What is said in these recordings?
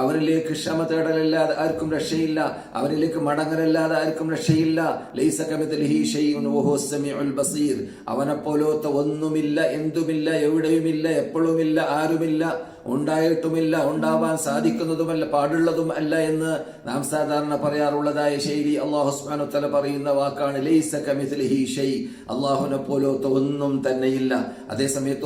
അവനിലേക്ക് ക്ഷമ തേടലല്ലാതെ ആർക്കും രക്ഷയില്ല. അവനിലേക്ക് മടങ്ങലല്ലാതെ ആർക്കും രക്ഷയില്ല. ലൈസ കമിതലിഹി ഷൈഉൻ വഹുവ സമീഉൽ ബസീർ. അവനെ ഒന്നുമില്ല എന്തുമില്ല എവിടെയുമില്ല എപ്പോഴുമില്ല ആരുമില്ല. ഉണ്ടായിട്ടുമില്ല ഉണ്ടാവാൻ സാധിക്കുന്നതുമല്ല പാടുള്ളതും അല്ല എന്ന് നാം സാധാരണ പറയാറുള്ളതായ ശൈലി അള്ളാഹു സുബ്ഹാനഹു തല പറയുന്ന വാക്കാണ് ലൈസ ഷൈ. അള്ളാഹുനെ പോലത്തെ ഒന്നും തന്നെയില്ല. അതേസമയത്ത്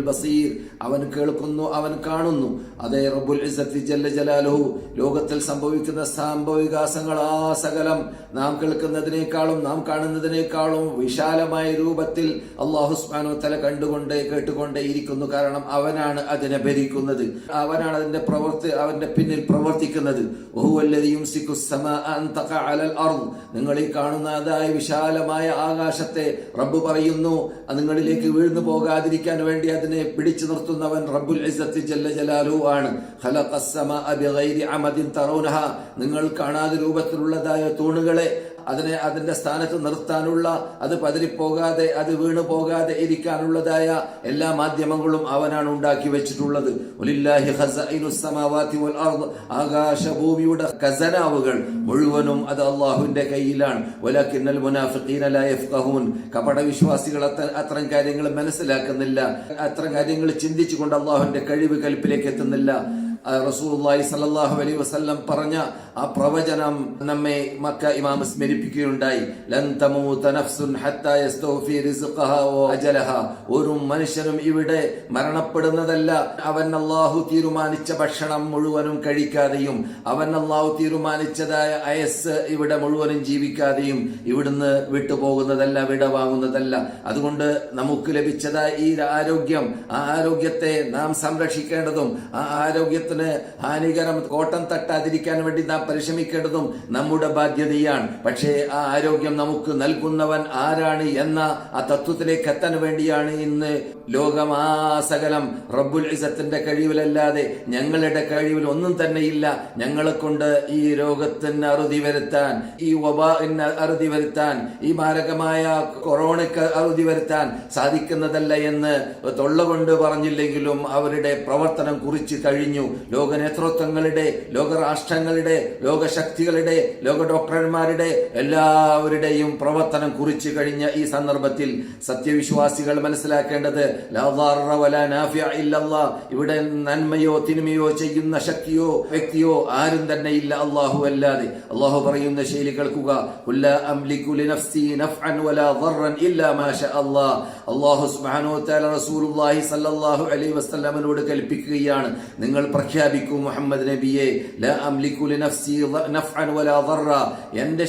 ബസീർ. അവൻ കേൾക്കുന്നു അവൻ കാണുന്നു. അതേ റബുൽ ജലാലു ജല്ല ജലാലുഹു. ലോകത്തിൽ സംഭവിക്കുന്ന സംഭവവികാസങ്ങൾ ആ സകലം നാം കേൾക്കുന്നതിനേക്കാളും നാം കാണുന്നതിനേക്കാളും വിശാലമായ രൂപത്തിൽ അള്ളാഹുസ്മാനോ തല കണ്ടുകൊണ്ട് കേട്ടുകൊണ്ടേ ഇരിക്കുന്നു. കാരണം അവനാണ് അതിനെ ഭരിക്കുന്നത്. അവനാണ് അതിന്റെ പ്രവർത്തി അവന്റെ പിന്നിൽ പ്രവർത്തിക്കുന്നത്. നിങ്ങൾ ഈ കാണുന്നതായ വിശാലമായ ആകാശത്തെ റബ്ബ് പറയുന്നു. നിങ്ങളിലേക്ക് വീഴ്ന്നു പോകാതിരിക്കാൻ വേണ്ടി അതിനെ പിടിച്ചു നിർത്തുന്നവൻ റബ്ബുൽ ജല്ല ആണ്. നിങ്ങൾ കാണാതെ രൂപത്തിലുള്ളതായ തൂണുകളെ അതിനെ അതിന്റെ സ്ഥാനത്ത് നിർത്താനുള്ള അത് പതിരിപ്പോകാതെ അത് വീണു പോകാതെ ഇരിക്കാനുള്ളതായ എല്ലാ മാധ്യമങ്ങളും അവനാണ് ഉണ്ടാക്കി വെച്ചിട്ടുള്ളത്. ആകാശഭൂമിയുടെ ഖസനാവുകൾ മുഴുവനും അത് അള്ളാഹുവിന്റെ കയ്യിലാണ്. കപട വിശ്വാസികൾ അത്തരം കാര്യങ്ങൾ മനസ്സിലാക്കുന്നില്ല. അത്തരം കാര്യങ്ങൾ ചിന്തിച്ചുകൊണ്ട് അള്ളാഹുവിന്റെ കഴിവ് കൽപ്പിലേക്ക് എത്തുന്നില്ല. ആ റസൂലുള്ളാഹി അലൈ വസല്ലം പറഞ്ഞ ആ പ്രവചനം നമ്മെ മക്ക ഇമാം സ്മരിപ്പിക്കുകയുണ്ടായി. ഒരു മനുഷ്യനും ഇവിടെ മരണപ്പെടുന്നതല്ല. അവൻ അള്ളാഹു തീരുമാനിച്ച ഭക്ഷണം മുഴുവനും കഴിക്കാതെയും അവൻ അള്ളാഹു തീരുമാനിച്ചതായ അയസ് ഇവിടെ മുഴുവനും ജീവിക്കാതെയും ഇവിടുന്ന് വിട്ടുപോകുന്നതല്ല വിട വാങ്ങുന്നതല്ല അതുകൊണ്ട് നമുക്ക് ലഭിച്ചതായ ഈ ആരോഗ്യം ആ ആരോഗ്യത്തെ നാം സംരക്ഷിക്കേണ്ടതും ആ ആരോഗ്യത്തിന് ഹാനികരം കോട്ടം തട്ടാതിരിക്കാൻ വേണ്ടി നാം പരിശ്രമിക്കേണ്ടതും നമ്മുടെ ബാധ്യതയാണ് പക്ഷേ ആ ആരോഗ്യം നമുക്ക് നൽകുന്നവൻ ആരാണ് എന്ന ആ തത്വത്തിലേക്ക് എത്താൻ വേണ്ടിയാണ് ഇന്ന് ലോകം ആ സകലം റബ്ബുൽ ഇസത്തിന്റെ കഴിവിലല്ലാതെ ഞങ്ങളുടെ കഴിവിൽ ഒന്നും തന്നെയില്ല. ഞങ്ങളെ കൊണ്ട് ഈ രോഗത്തിന് അറുതി വരുത്താൻ ഈ വബാന് അറുതി വരുത്താൻ ഈ മാരകമായ കൊറോണയ്ക്ക് അറുതി വരുത്താൻ സാധിക്കുന്നതല്ല എന്ന് തൊള്ള കൊണ്ട് പറഞ്ഞില്ലെങ്കിലും അവരുടെ പ്രവർത്തനം കുറിച്ച് കഴിഞ്ഞു. ലോക നേതൃത്വങ്ങളുടെ ലോകരാഷ്ട്രങ്ങളുടെ ലോകശക്തികളുടെ ലോക ഡോക്ടർമാരുടെ എല്ലാവരുടെയും പ്രവർത്തനം കുറിച്ചു കഴിഞ്ഞ ഈ സന്ദർഭത്തിൽ സത്യവിശ്വാസികൾ മനസ്സിലാക്കേണ്ടത് ഇവിടെ നന്മയോ തിന്മയോ ചെയ്യുന്ന ശക്തിയോ വ്യക്തിയോ ആരും തന്നെ ഇല്ല അള്ളാഹു അല്ലാതെ. അള്ളാഹു പറയുന്ന ശൈലി കേൾക്കുക അള്ളാഹു റസൂലുള്ളാഹി സല്ലല്ലാഹു അലൈഹി വസല്ലമനോട് കൽപ്പിക്കുകയാണ് നിങ്ങൾ പ്രഖ്യാപിക്കും മുഹമ്മദ് നബിയെ ലാ നഫ്അൻ വലാ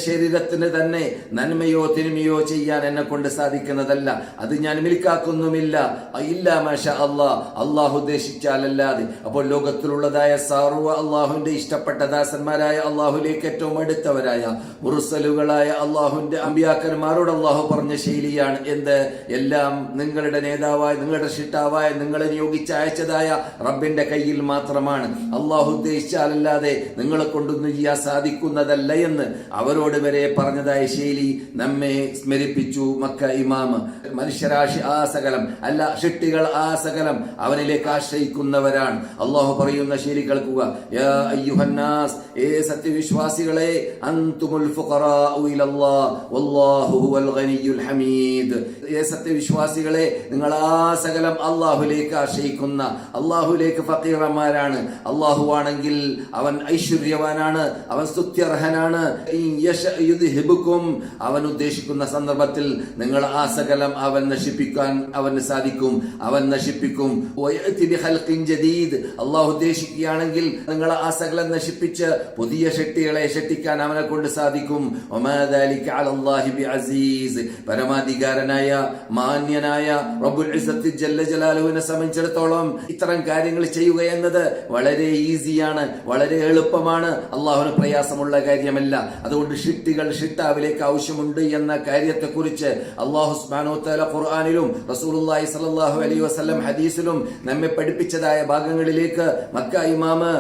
ശരീരത്തിന് തന്നെ നന്മയോ തിന്മയോ ചെയ്യാൻ എന്നെ കൊണ്ട് സാധിക്കുന്നതല്ല. അത് ഞാൻ മിൽക്കാക്കുന്നുമില്ല. ഇല്ല മാഷ അള്ളാഹ് അള്ളാഹു ഉദ്ദേശിച്ചാലല്ലാതെ. അപ്പോൾ ലോകത്തിലുള്ളതായ സാറുവ അള്ളാഹുവിന്റെ ഇഷ്ടപ്പെട്ട ദാസന്മാരായ അള്ളാഹുലേക്ക് ഏറ്റവും അടുത്തവരായ മുറുസലുകളായ അള്ളാഹുവിന്റെ അമ്പിയാക്കന്മാരോട് അള്ളാഹു പറഞ്ഞ ശൈലിയാണ് എന്ത്? എല്ലാം നിങ്ങളുടെ നേതാവായ നിങ്ങളുടെ ഷിട്ടാവായ നിങ്ങളെ നിയോഗിച്ച് അയച്ചതായ റബ്ബിന്റെ കയ്യിൽ മാത്രമാണ് അള്ളാഹു ഉദ്ദേശിച്ചാലല്ലാതെ നിങ്ങളെ കൊണ്ടൊന്നും ചെയ്യാൻ സാധിക്കുന്നതല്ല എന്ന് അവരോട് വരെ പറഞ്ഞതായ ശൈലി നമ്മെ സ്മരിപ്പിച്ചു മക്ക ഇമാമ്. മനുഷ്യരാശി ആ സകലം അല്ല ഷിട്ടികൾ ആ സകലം അവനിലേക്ക് ആശ്രയിക്കുന്നവരാണ്. അള്ളാഹു പറയുന്ന ശൈലി കേൾക്കുക. ഏ സത്യവിശ്വാസികളെ ഗനിയ്യുൽ ഹമീദ്. ഏ സത്യവിശ്വാസികളെ നിങ്ങൾ ആ സകലം അള്ളാഹുലേക്ക് ആശ്രയിക്കുന്ന അള്ളാഹുലേക്ക് ഫക്കീറന്മാരാണ് അള്ളാഹു ആണെങ്കിൽ അവൻ ഐശ്വര്യവാനാണ് അവൻ സ്തുത്യർഹനാണ്. അവൻ ഉദ്ദേശിക്കുന്ന സന്ദർഭത്തിൽ നിങ്ങൾ ആ സകലം അവൻ നശിപ്പിക്കാൻ അവന് സാധിക്കും അവൻ നശിപ്പിക്കും. അള്ളാഹു ഉദ്ദേശിക്കുകയാണെങ്കിൽ നിങ്ങൾ ആ സകലം നശിപ്പിച്ച് പുതിയ ശക്തികളെ ഷെട്ടിക്കാൻ അവനെ കൊണ്ട് സാധിക്കും. പരമാധികാരനായ മാന്യനായ റബ്ബുൽ ജലാലുവിനെ സംബന്ധിച്ചിടത്തോളം ഇത്തരം കാര്യങ്ങൾ ചെയ്യുക എന്നത് വളരെ ഈസിയാണ് വളരെ എളുപ്പമാണ്. അള്ളാഹുന് പ്രയാസമുള്ള കാര്യമല്ല. അതുകൊണ്ട് ഷിട്ടികൾ ഷിട്ടാവിലേക്ക് ആവശ്യമുണ്ട് എന്ന കാര്യത്തെക്കുറിച്ച് അള്ളാഹു സുബ്ഹാനഹു തല ഖുർആനിലും റസൂലുള്ളാഹി സ്വല്ലല്ലാഹു അലൈഹി വസല്ലം ഹദീസിലും നമ്മെ പഠിപ്പിച്ചതായ ഭാഗങ്ങളിലേക്ക് മക്ക ഇമാമ്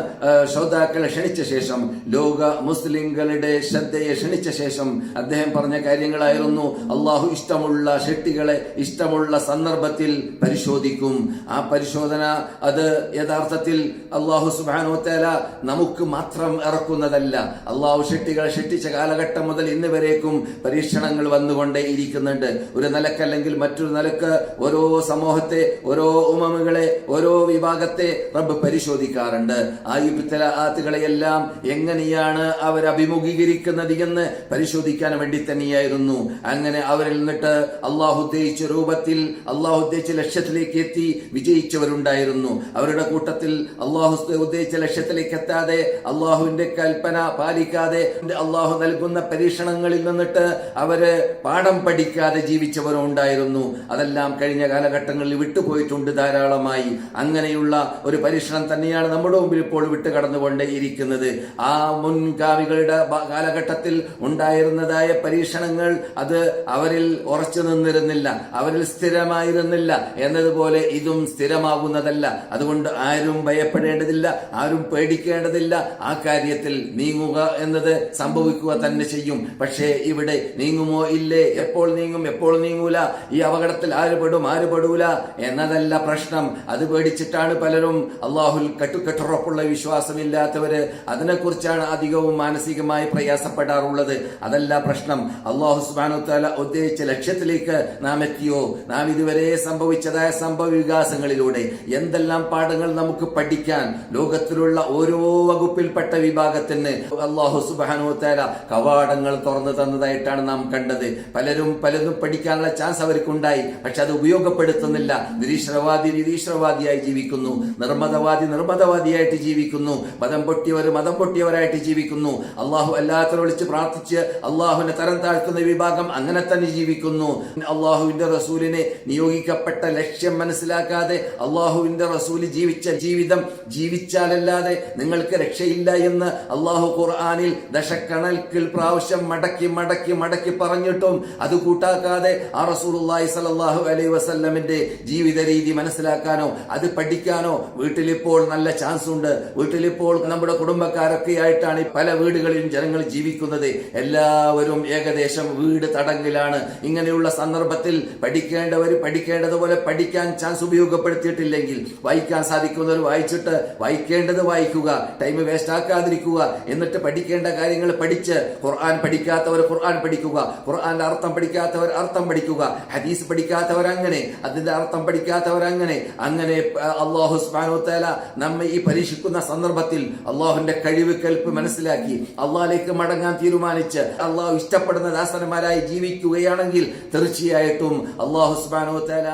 ശ്രോതാക്കളെ ക്ഷണിച്ച ശേഷം ലോക മുസ്ലിങ്ങളുടെ ശ്രദ്ധയെ ക്ഷണിച്ച ശേഷം അദ്ദേഹം പറഞ്ഞ കാര്യങ്ങളായിരുന്നു. അള്ളാഹു ഇഷ്ടമുള്ള ഷെട്ടികളെ ഇഷ്ടമുള്ള സന്ദർഭത്തിൽ പരിശോധിക്കും. ആ പരിശോധന അത് യഥാർത്ഥത്തിൽ അള്ളാഹു സുബാനോ തേല നമുക്ക് മാത്രം ഇറക്കുന്നതല്ല. അള്ളാഹു ഷെട്ടികൾ ഷെട്ടിച്ച കാലഘട്ടം മുതൽ ഇന്ന് വരേക്കും പരീക്ഷണങ്ങൾ വന്നുകൊണ്ടേ ഇരിക്കുന്നുണ്ട് ഒരു നിലക്കല്ലെങ്കിൽ മറ്റൊരു നിലയ്ക്ക് ഓരോ സമൂഹത്തെ ഓരോ ഉമമുകളെ ഓരോ വിഭാഗത്തെ റബ്ബ് പരിശോധിക്കാറുണ്ട്. ആ ഇബ്തലാത്തുകളെയെല്ലാം എങ്ങനെയാണ് അവർ അഭിമുഖീകരിക്കുന്നത് എന്ന് പരിശോധിക്കാൻ വേണ്ടി തന്നെയായിരുന്നു. അങ്ങനെ അവരിൽ നിന്നിട്ട് അള്ളാഹു ഉദ്ദേശിച്ച രൂപത്തിൽ അള്ളാഹു ഉദ്ദേശിച്ച ലക്ഷ്യത്തിലേക്ക് എത്തി വിജയിച്ചവരുണ്ടായിരുന്നു. അവരുടെ കൂട്ടത്തിൽ അള്ളാഹു ഉദ്ദേശിച്ച ലക്ഷ്യത്തിലേക്ക് എത്താതെ അള്ളാഹുവിന്റെ കൽപ്പന പാലിക്കാതെ അള്ളാഹു നൽകുന്ന പരീക്ഷണങ്ങളിൽ നിന്നിട്ട് അവർ പാഠം പഠിക്കാതെ ജീവിച്ചവരും ഉണ്ടായിരുന്നു അതെല്ലാം കഴിഞ്ഞ കാലഘട്ടങ്ങളിൽ വിട്ടുപോയിട്ടുണ്ട് ധാരാളമായി. അങ്ങനെയുള്ള ഒരു പരീക്ഷണം തന്നെയാണ് നമ്മുടെ മുമ്പിൽ ഇപ്പോൾ വിട്ടുകടന്നുകൊണ്ടേയിരിക്കുന്നത് ആ മുൻകാവികളുടെ കാലഘട്ടത്തിൽ ഉണ്ടായിരുന്നതായ പരീക്ഷണങ്ങൾ അത് അവരിൽ ഉറച്ചു നിന്നിരുന്നില്ല അവരിൽ സ്ഥിരമായിരുന്നില്ല എന്നതുപോലെ ഇതും സ്ഥിരമാകുന്നതല്ല. അതുകൊണ്ട് ആരും ഭയപ്പെടേണ്ടതില്ല ആരും പേടിക്കേണ്ടതില്ല. ആ കാര്യത്തിൽ നീങ്ങുക എന്നത് സംഭവിക്കുക തന്നെ ചെയ്യും. പക്ഷേ ഇവിടെ നീങ്ങുമോ? ഇല്ലേ. എപ്പോൾ നീങ്ങും? എപ്പോൾ നീങ്ങൂല? ഈ അപകടത്തിൽ ആര് പെടും? ആര് പെടൂല? എന്നതല്ല പ്രശ്നം. അത് പേടിച്ചിട്ടാണ് പലരും അള്ളാഹുൽ കട്ടുകെട്ടുറപ്പുള്ള വിശ്വാസമില്ലാത്തവര് അതിനെക്കുറിച്ചാണ് അധികവും മാനസികമായി പ്രയാസപ്പെടാറുള്ളത്. അതല്ല പ്രശ്നം. അള്ളാഹു സുബാനുത്താല ഉദ്ദേശിച്ച ലക്ഷ്യത്തിലേക്ക് നാം എത്തിയോ? നാം ഇതുവരെ സംഭവിച്ചതായ സംഭവ വികാസങ്ങളിലൂടെ എന്തെല്ലാം പാഠങ്ങൾ നമുക്ക് പഠിക്കാൻ ലോകത്തിലുള്ള ഓരോ വകുപ്പിൽപ്പെട്ട വിഭാഗത്തിന് അള്ളാഹു സുബാനുത്താല കവാടങ്ങൾ തുറന്നു തന്നതായിട്ടാണ് നാം കണ്ടത്. പലരും പലതും പഠിക്കാനുള്ള ചാൻസ് അവർക്കുണ്ടായി. പക്ഷെ അത് ഉപയോഗപ്പെടുത്തുന്നില്ല. നിരീശ്വരവാദി നിരീശ്വരവാദിയായി ജീവിക്കുന്നു. നിർമ്മതവാദി നിർമ്മതവാദിയായിട്ട് ജീവിക്കുന്നു. മതം പൊട്ടിയവർ മതം പൊട്ടിയവരായിട്ട് ജീവിക്കുന്നു. അള്ളാഹു അല്ലാത്തവരെ വിളിച്ച് പ്രാർത്ഥിച്ച് അള്ളാഹുവിനെ തരം താഴ്ത്തുന്ന വിഭാഗം അങ്ങനെ തന്നെ ജീവിക്കുന്നു. അള്ളാഹുവിന്റെ റസൂലിനെ നിയോഗിക്കപ്പെട്ട ലക്ഷ്യം മനസ്സിലാക്കാതെ അള്ളാഹുവിന്റെ റസൂൽ ജീവിച്ച ജീവിതം ജീവിച്ചാലല്ലാതെ നിങ്ങൾക്ക് രക്ഷയില്ല എന്ന് അള്ളാഹു ഖുർആാനിൽ ദശക്കണക്കിൽ പ്രാവശ്യം മടക്കി മടക്കി മടക്കി പറഞ്ഞിട്ടും അത് കൂട്ടാക്കാതെ ആ റസൂലുള്ളാഹി സലാഹു അലൈ വസല്ലമിന്റെ ജീവിത രീതി മനസ്സിലാക്കാനോ അത് പഠിക്കാനോ വീട്ടിലിപ്പോൾ നല്ല ചാൻസ് ഉണ്ട് വീട്ടിലിപ്പോൾ നമ്മുടെ കുടുംബക്കാരൊക്കെ ആയിട്ടാണ് പല വീടുകളിലും ജനങ്ങൾ ജീവിക്കുന്നത്. എല്ലാവരും ഏകദേശം വീട് തടങ്കിലാണ്. ഇങ്ങനെയുള്ള സന്ദർഭത്തിൽ പഠിക്കേണ്ടവർ പഠിക്കേണ്ടതുപോലെ പഠിക്കാൻ ചാൻസ് ഉപയോഗപ്പെടുത്തിയിട്ടില്ലെങ്കിൽ വായിക്കാൻ സാധിക്കുന്നവർ വായിച്ചിട്ട് വായിക്കേണ്ടത് വായിക്കുക ടൈം വേസ്റ്റ് ആക്കാതിരിക്കുക എന്നിട്ട് പഠിക്കേണ്ട കാര്യങ്ങൾ പഠിച്ച് ഖുർആൻ പഠിക്കാത്തവർ ഖുർആൻ പഠിക്കുക ഖുർആന്റെ അർത്ഥം പഠിക്കാത്തവർ അർത്ഥം പഠിക്കുക ഹദീസ് പഠിക്കാത്തവർ അങ്ങനെ അതിന്റെ അർത്ഥം പഠിക്കാത്തവർ അങ്ങനെ അങ്ങനെ അള്ളാഹു സുബ്ഹാനഹു വതആല നമ്മെ ഈ പരീക്ഷിക്കുന്ന സന്ദർഭത്തിൽ അള്ളാഹുന്റെ കഴിവ് കൽപ്പ് മനസ്സിലാക്കി അള്ളാഹിലേക്ക് മടങ്ങാൻ തീരുമാനിച്ച് അള്ളാഹു ഇഷ്ടപ്പെടുന്ന ദാസന്മാരായി ജീവിക്കുകയാണെങ്കിൽ തീർച്ചയായിട്ടും അള്ളാഹു സുബ്ഹാനഹു വതആല